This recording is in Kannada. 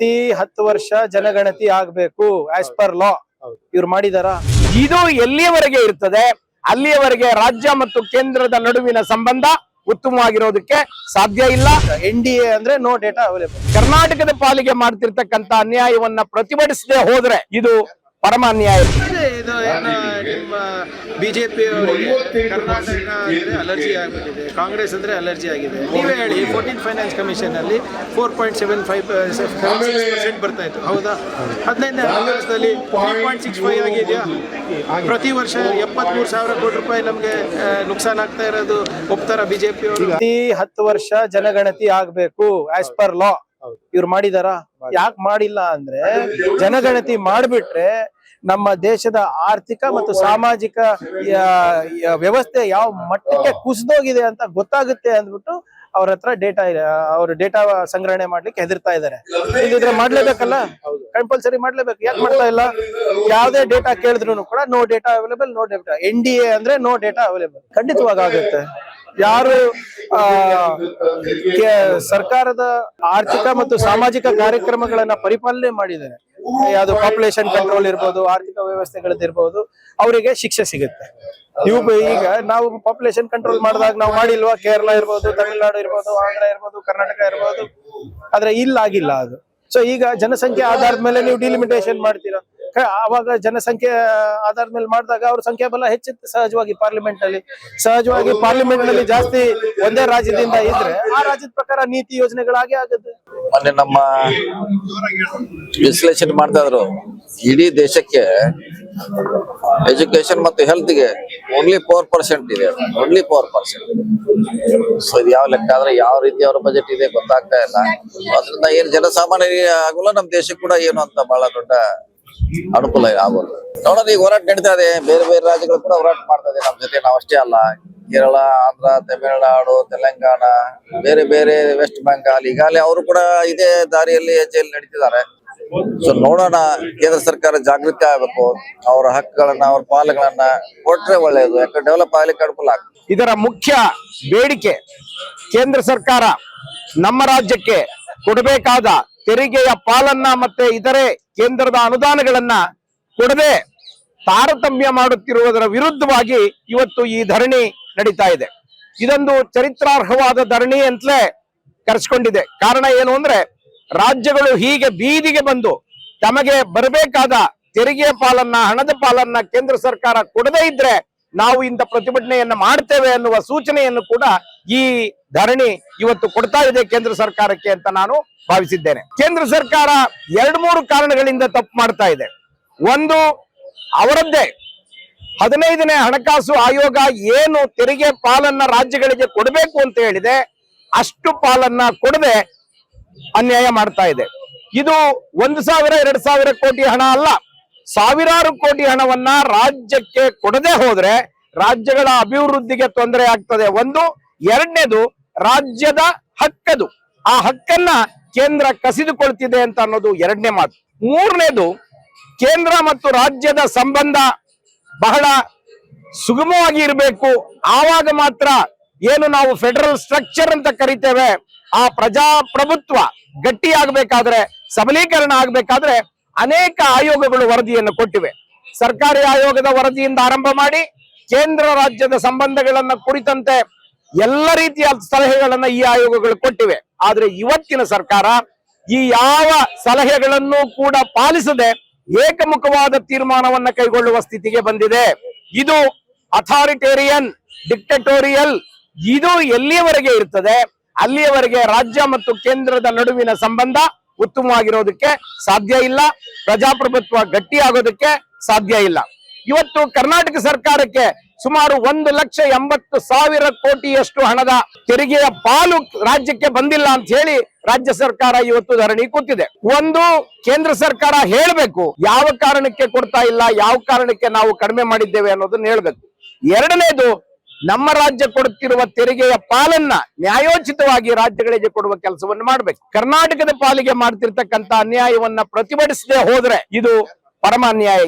ಪ್ರತಿ ಹತ್ತು ವರ್ಷ ಜನಗಣತಿ ಆಗ್ಬೇಕು ಆಸ್ ಪರ್ ಲಾ. ಇವ್ರು ಮಾಡಿದಾರ? ಇದು ಎಲ್ಲಿಯವರೆಗೆ ಇರ್ತದೆ? ಅಲ್ಲಿಯವರೆಗೆ ರಾಜ್ಯ ಮತ್ತು ಕೇಂದ್ರದ ನಡುವಿನ ಸಂಬಂಧ ಉತ್ತಮವಾಗಿರೋದಕ್ಕೆ ಸಾಧ್ಯ ಇಲ್ಲ. ಎನ್ ಡಿ ಎ ಅಂದ್ರೆ ನೋ ಡೇಟಾ ಅವೈಲೇಬಲ್ ಕರ್ನಾಟಕದ ಪಾಲಿಗೆ ಮಾಡ್ತಿರ್ತಕ್ಕಂತ ಅನ್ಯಾಯವನ್ನ ಪ್ರತಿಭಟಿಸದೆ ಹೋದ್ರೆ ಇದು ಪರಮ ಅನ್ಯಾಯ ಇದು ಏನು ನಿಮ್ಮ ಬಿಜೆಪಿ ಅವರಿಗೆ ಕರ್ನಾಟಕ ಅಂದ್ರೆ ಅಲರ್ಜಿ ಆಗಿದೆ ಕಾಂಗ್ರೆಸ್ ಅಂದ್ರೆ ಅಲರ್ಜಿ ಆಗಿದೆ. ನೀವೇ ಹೇಳಿ ಫೋರ್ಟೀನ್ ಫೈನಾನ್ಸ್ ಕಮಿಷನ್ ಅಲ್ಲಿ four point seven five percent ಬರ್ತಾ ಇತ್ತು. ಹೌದಾ? ಹದಿನೈದನೇ ಕಾಂಗ್ರೆಸ್ನಲ್ಲಿ ತ್ರೀ ಪಾಯಿಂಟ್ ಸಿಕ್ಸ್ ಫೈವ್ ಆಗಿದೆಯಾ? ಪ್ರತಿ ವರ್ಷ ಎಪ್ಪತ್ಮೂರು ಸಾವಿರ ಕೋಟಿ ರೂಪಾಯಿ ನಮಗೆ ನುಕ್ಸಾನ್ ಆಗ್ತಾ ಇರೋದು ಒಪ್ತಾರ ಬಿಜೆಪಿ ಅವರು ಪ್ರತಿ ಹತ್ತು ವರ್ಷ ಜನಗಣತಿ ಆಗ್ಬೇಕು ಆಸ್ ಪರ್ ಲಾ ಇವ್ರು ಮಾಡಿದಾರ? ಯಾಕೆ ಮಾಡಿಲ್ಲ ಅಂದ್ರೆ ಜನಗಣತಿ ಮಾಡ್ಬಿಟ್ರೆ ನಮ್ಮ ದೇಶದ ಆರ್ಥಿಕ ಮತ್ತು ಸಾಮಾಜಿಕ ವ್ಯವಸ್ಥೆ ಯಾವ ಮಟ್ಟಕ್ಕೆ ಕುಸಿದೋಗಿದೆ ಅಂತ ಗೊತ್ತಾಗುತ್ತೆ ಅಂದ್ಬಿಟ್ಟು ಅವ್ರ ಹತ್ರ ಡೇಟಾ ಅವ್ರ ಡೇಟಾ ಸಂಗ್ರಹಣೆ ಮಾಡ್ಲಿಕ್ಕೆ ಹೆದರ್ತಾ ಇದಾರೆ. ಇಲ್ದಿದ್ರೆ ಮಾಡ್ಲೇಬೇಕಲ್ಲ? ಕಂಪಲ್ಸರಿ ಮಾಡ್ಲೇಬೇಕು. ಯಾಕೆ ಮಾಡ್ತಾ ಇಲ್ಲ? ಯಾವ್ದೇ ಡೇಟಾ ಕೇಳಿದ್ರು ಕೂಡ no data available no data N D A ಅಂದ್ರೆ ನೋ ಡೇಟಾ ಅವೈಲೇಬಲ್ ಖಂಡಿತವಾಗಿ ಆಗುತ್ತೆ. ಯಾರು ಸರ್ಕಾರದ ಆರ್ಥಿಕ ಮತ್ತು ಸಾಮಾಜಿಕ ಕಾರ್ಯಕ್ರಮಗಳನ್ನ ಪರಿಪಾಲನೆ ಮಾಡಿದ್ದಾರೆ ಯಾವುದು ಪಾಪ್ಯುಲೇಷನ್ ಕಂಟ್ರೋಲ್ ಇರ್ಬೋದು, ಆರ್ಥಿಕ ವ್ಯವಸ್ಥೆಗಳದ್ದಿರ್ಬೋದು ಅವರಿಗೆ ಶಿಕ್ಷೆ ಸಿಗುತ್ತೆ. ಇವು ಈಗ ನಾವು ಪಾಪ್ಯುಲೇಷನ್ ಕಂಟ್ರೋಲ್ ಮಾಡಿದಾಗ ನಾವು ಮಾಡಿಲ್ವಾ? ಕೇರಳ ಇರ್ಬೋದು, ತಮಿಳುನಾಡು ಇರ್ಬೋದು, ಆಂಧ್ರ ಇರ್ಬೋದು, ಕರ್ನಾಟಕ ಇರ್ಬೋದು. ಆದ್ರೆ ಇಲ್ಲ, ಆಗಿಲ್ಲ ಅದು. ಸೊ ಈಗ ಜನಸಂಖ್ಯೆ ಆಧಾರದ ಮೇಲೆ ನೀವು ಡಿಲಿಮಿಟೇಷನ್ ಮಾಡ್ತೀರಾ? ಆವಾಗ ಜನಸಂಖ್ಯೆ ಆಧಾರದ ಮೇಲೆ ಮಾಡಿದಾಗ ಅವ್ರ ಸಂಖ್ಯೆ ಬಲ ಹೆಚ್ಚಿತ್ತು ಸಹಜವಾಗಿ ಪಾರ್ಲಿಮೆಂಟ್ ಅಲ್ಲಿ. ಸಹಜವಾಗಿ ಪಾರ್ಲಿಮೆಂಟ್ನಲ್ಲಿ ಜಾಸ್ತಿ ಒಂದೇ ರಾಜ್ಯದಿಂದ ಇದ್ರೆ ಆ ರಾಜ್ಯದ ಪ್ರಕಾರ ನೀತಿ ಯೋಜನೆಗಳಾಗಿ ಆಗುತ್ತೆ. ಮೊನ್ನೆ ನಮ್ಮ ವಿಶ್ಲೇಷಣೆ ಮಾಡ್ತಾ ಇದ್ರು. ಇಡೀ ದೇಶಕ್ಕೆ ಎಜುಕೇಶನ್ ಮತ್ತು ಹೆಲ್ತ್ಗೆ ಓನ್ಲಿ ಫೋರ್ ಪರ್ಸೆಂಟ್ ಇದೆ. ಓನ್ಲಿ ಫೋರ್ ಪರ್ಸೆಂಟ್ ಸೊ ಇದು ಯಾವ ಲೆಕ್ಕ ಆದ್ರೆ ಯಾವ ರೀತಿ ಅವ್ರ ಬಜೆಟ್ ಇದೆ ಗೊತ್ತಾಗ್ತಾ ಇಲ್ಲ. ಅದರಿಂದ ಏನು ಜನಸಾಮಾನ್ಯರಿಗೆ ಆಗಲ್ಲ ನಮ್ಮ ದೇಶಕ್ಕೆ ಕೂಡ ಏನು ಅಂತ ಬಹಳ ದೊಡ್ಡ ಅನುಕೂಲ ಆಗೋದು ನೋಡೋದು, ಈಗ ಹೋರಾಟ ನಡೀತಾ ಇದೆ. ಬೇರೆ ಬೇರೆ ರಾಜ್ಯಗಳು ಕೂಡ ಹೋರಾಟ ಮಾಡ್ತಾ ಇದೆ. ನಮ್ಮ ಜೊತೆ ನಾವು ಅಷ್ಟೇ ಅಲ್ಲ. ಕೇರಳ, ಆಂಧ್ರ, ತಮಿಳುನಾಡು, ತೆಲಂಗಾಣ, ಬೇರೆ ಬೇರೆ ವೆಸ್ಟ್ ಬೆಂಗಾಲ್ ಈಗಾಗಲೇ ಅವರು ಕೂಡ ಇದೇ ದಾರಿಯಲ್ಲಿ ಹೆಜ್ಜೆಯಲ್ಲಿ ನಡೀತಿದ್ದಾರೆ. ಸೊ ನೋಡೋಣ. ಕೇಂದ್ರ ಸರ್ಕಾರ ಜಾಗೃತಿ ಆಗ್ಬೇಕು. ಅವರ ಹಕ್ಕುಗಳನ್ನ, ಅವ್ರ ಪಾಲುಗಳನ್ನ ಕೊಟ್ರೆ ಒಳ್ಳೆಯದು ಯಾಕಂದ್ರೆ ಡೆವಲಪ್ ಆಗ್ಲಿಕ್ಕೆ ಅನುಕೂಲ ಆಗ್ತದೆ. ಇದರ ಮುಖ್ಯ ಬೇಡಿಕೆ ಕೇಂದ್ರ ಸರ್ಕಾರ ನಮ್ಮ ರಾಜ್ಯಕ್ಕೆ ಕೊಡಬೇಕಾದ ತೆರಿಗೆಯ ಪಾಲನ್ನ ಮತ್ತೆ ಇತರೆ ಕೇಂದ್ರದ ಅನುದಾನಗಳನ್ನ ಕೊಡದೆ ತಾರತಮ್ಯ ಮಾಡುತ್ತಿರುವುದರ ವಿರುದ್ಧವಾಗಿ ಇವತ್ತು ಈ ಧರಣಿ ನಡೀತಾ ಇದೆ. ಇದೊಂದು ಚರಿತ್ರಾರ್ಹವಾದ ಧರಣಿ ಅಂತಲೇ ಕರೆಸ್ಕೊಂಡಿದೆ. ಕಾರಣ ಏನು ಅಂದ್ರೆ ರಾಜ್ಯಗಳು ಹೀಗೆ ಬೀದಿಗೆ ಬಂದು ತಮಗೆ ಬರಬೇಕಾದ ತೆರಿಗೆಯ ಪಾಲನ್ನ, ಹಣದ ಪಾಲನ್ನ ಕೇಂದ್ರ ಸರ್ಕಾರ ಕೊಡದೇ ಇದ್ರೆ ನಾವು ಇಂಥ ಪ್ರತಿಭಟನೆಯನ್ನ ಮಾಡ್ತೇವೆ ಅನ್ನುವ ಸೂಚನೆಯನ್ನು ಕೂಡ ಈ ಧರಣಿ ಇವತ್ತು ಕೊಡ್ತಾ ಇದೆ ಕೇಂದ್ರ ಸರ್ಕಾರಕ್ಕೆ ಅಂತ ನಾನು ಭಾವಿಸಿದ್ದೇನೆ. ಕೇಂದ್ರ ಸರ್ಕಾರ ಎರಡು ಮೂರು ಕಾರಣಗಳಿಂದ ತಪ್ಪು ಮಾಡ್ತಾ ಇದೆ. ಒಂದು, ಅವರದ್ದೇ ಹದಿನೈದನೇ ಹಣಕಾಸು ಆಯೋಗ ಏನು ತೆರಿಗೆ ಪಾಲನ್ನ ರಾಜ್ಯಗಳಿಗೆ ಕೊಡಬೇಕು ಅಂತ ಹೇಳಿದೆ, ಅಷ್ಟು ಪಾಲನ್ನ ಕೊಡದೆ ಅನ್ಯಾಯ ಮಾಡ್ತಾ ಇದೆ. ಇದು ಒಂದು ಸಾವಿರ, ಎರಡು ಸಾವಿರ ಕೋಟಿ ಹಣ ಅಲ್ಲ. ಸಾವಿರಾರು ಕೋಟಿ ಹಣವನ್ನ ರಾಜ್ಯಕ್ಕೆ ಕೊಡದೆ ಹೋದ್ರೆ ರಾಜ್ಯಗಳ ಅಭಿವೃದ್ಧಿಗೆ ತೊಂದರೆ ಆಗ್ತದೆ. ಒಂದು, ಎರಡನೇದು ರಾಜ್ಯದ ಹಕ್ಕದು. ಆ ಹಕ್ಕನ್ನ ಕೇಂದ್ರ ಕಸಿದುಕೊಳ್ತಿದೆ ಅಂತ ಅನ್ನೋದು ಎರಡನೇ ಮಾತು. ಮೂರನೇದು, ಕೇಂದ್ರ ಮತ್ತು ರಾಜ್ಯದ ಸಂಬಂಧ ಬಹಳ ಸುಗಮವಾಗಿ ಇರಬೇಕು. ಆವಾಗ ಮಾತ್ರ ಏನು ನಾವು ಫೆಡರಲ್ ಸ್ಟ್ರಕ್ಚರ್ ಅಂತ ಕರಿತೇವೆ, ಆ ಪ್ರಜಾಪ್ರಭುತ್ವ ಗಟ್ಟಿಯಾಗಬೇಕಾದ್ರೆ, ಸಬಲೀಕರಣ ಆಗ್ಬೇಕಾದ್ರೆ ಅನೇಕ ಆಯೋಗಗಳು ವರದಿಯನ್ನು ಕೊಟ್ಟಿವೆ. ಸರ್ಕಾರಿ ಆಯೋಗದ ವರದಿಯಿಂದ ಆರಂಭ ಮಾಡಿ ಕೇಂದ್ರ ರಾಜ್ಯದ ಸಂಬಂಧಗಳನ್ನ ಕುರಿತಂತೆ ಎಲ್ಲ ರೀತಿಯ ಸಲಹೆಗಳನ್ನ ಈ ಆಯೋಗಗಳು ಕೊಟ್ಟಿವೆ. ಆದ್ರೆ ಇವತ್ತಿನ ಸರ್ಕಾರ ಈ ಯಾವ ಸಲಹೆಗಳನ್ನು ಕೂಡ ಪಾಲಿಸದೆ ಏಕಮುಖವಾದ ತೀರ್ಮಾನವನ್ನ ಕೈಗೊಳ್ಳುವ ಸ್ಥಿತಿಗೆ ಬಂದಿದೆ. ಇದು ಅಥಾರಿಟೇರಿಯನ್, ಡಿಕ್ಟಟೋರಿಯಲ್, ಇದು ಎಲ್ಲಿಯವರೆಗೆ ಇರ್ತದೆ? ಅಲ್ಲಿಯವರೆಗೆ ರಾಜ್ಯ ಮತ್ತು ಕೇಂದ್ರದ ನಡುವಿನ ಸಂಬಂಧ ಉತ್ತಮವಾಗಿರೋದಕ್ಕೆ ಸಾಧ್ಯ ಇಲ್ಲ. ಪ್ರಜಾಪ್ರಭುತ್ವ ಗಟ್ಟಿಯಾಗೋದಕ್ಕೆ ಸಾಧ್ಯ ಇಲ್ಲ. ಇವತ್ತು ಕರ್ನಾಟಕ ಸರ್ಕಾರಕ್ಕೆ ಸುಮಾರು ಒಂದು ಲಕ್ಷ ಎಂಬತ್ತು ಸಾವಿರ ಕೋಟಿಯಷ್ಟು ಹಣದ ತೆರಿಗೆಯ ಪಾಲು ರಾಜ್ಯಕ್ಕೆ ಬಂದಿಲ್ಲ ಅಂತ ಹೇಳಿ ರಾಜ್ಯ ಸರ್ಕಾರ ಇವತ್ತು ಧರಣಿ ಕೂತಿದೆ. ಒಂದು, ಕೇಂದ್ರ ಸರ್ಕಾರ ಹೇಳಬೇಕು. ಯಾವ ಕಾರಣಕ್ಕೆ ಕೊಡ್ತಾ ಇಲ್ಲ, ಯಾವ ಕಾರಣಕ್ಕೆ ನಾವು ಕಡಿಮೆ ಮಾಡಿದ್ದೇವೆ ಅನ್ನೋದನ್ನ ಹೇಳ್ಬೇಕು. ಎರಡನೇದು ನಮ್ಮ ರಾಜ್ಯ ಕೊಡುತ್ತಿರುವ ತೆರಿಗೆಯ ಪಾಲನ್ನ ನ್ಯಾಯೋಚಿತವಾಗಿ ರಾಜ್ಯಗಳಿಗೆ ಕೊಡುವ ಕೆಲಸವನ್ನು ಮಾಡಬೇಕು. ಕರ್ನಾಟಕದ ಪಾಲಿಗೆ ಮಾಡ್ತಿರ್ತಕ್ಕಂತ ಅನ್ಯಾಯವನ್ನ ಪ್ರತಿಭಟಿಸದೆ ಹೋದ್ರೆ ಇದು ಪರಮ ಅನ್ಯಾಯ